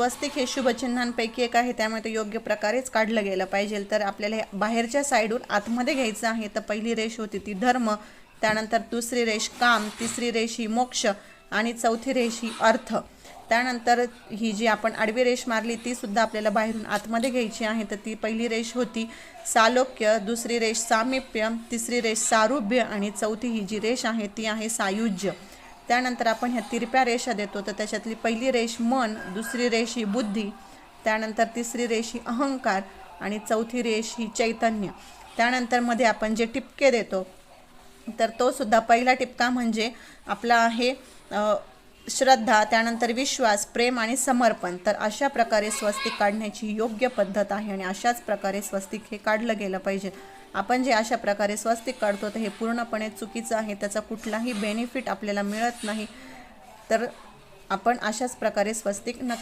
स्वस्तिक हे शुभचिन्हांपैकी एक आहे. त्यामुळे ते योग्य प्रकारेच काढलं गेलं पाहिजे. तर आपल्याला बाहेरच्या साईडून आतमध्ये घ्यायचं आहे. तर पहिली रेष होती ती धर्म त्यानंतर दुसरी रेष काम तिसरी रेष ही मोक्ष आणि चौथी रेष ही अर्थ. त्यानंतर ही जी आपण आडवी रेष मारली ती सुद्धा आपल्याला बाहेरून आतमध्ये घ्यायची आहे. तर ती पहिली रेष होती सालोक्य दुसरी रेष सामिप्य तिसरी रेष सारुभ्य आणि चौथी ही जी रेष आहे ती आहे सायुज्य. त्यानंतर आपण ह्या तिरप्या रेषा देतो तर त्याच्यातली पहिली रेष मन दुसरी रेष ही बुद्धी त्यानंतर तिसरी रेष ही अहंकार आणि चौथी रेष ही चैतन्य. त्यानंतरमध्ये आपण जे टिपके देतो तर तो सुद्धा पहिला टिपका म्हणजे आपला आहे श्रद्धा त्यानंतर विश्वास प्रेम आणि समर्पण. तर अशा प्रकारे स्वस्तिक काढण्याची योग्य पद्धत आहे आणि अशाच प्रकारे स्वस्तिक हे काढलं गेलं पाहिजे. आपण जे अशा प्रकारे स्वस्तिक काढतो तर हे पूर्णपणे चुकीचं आहे. त्याचा कुठलाही बेनिफिट आपल्याला मिळत नाही. तर आपण अशाच प्रकारे स्वस्तिक नक्की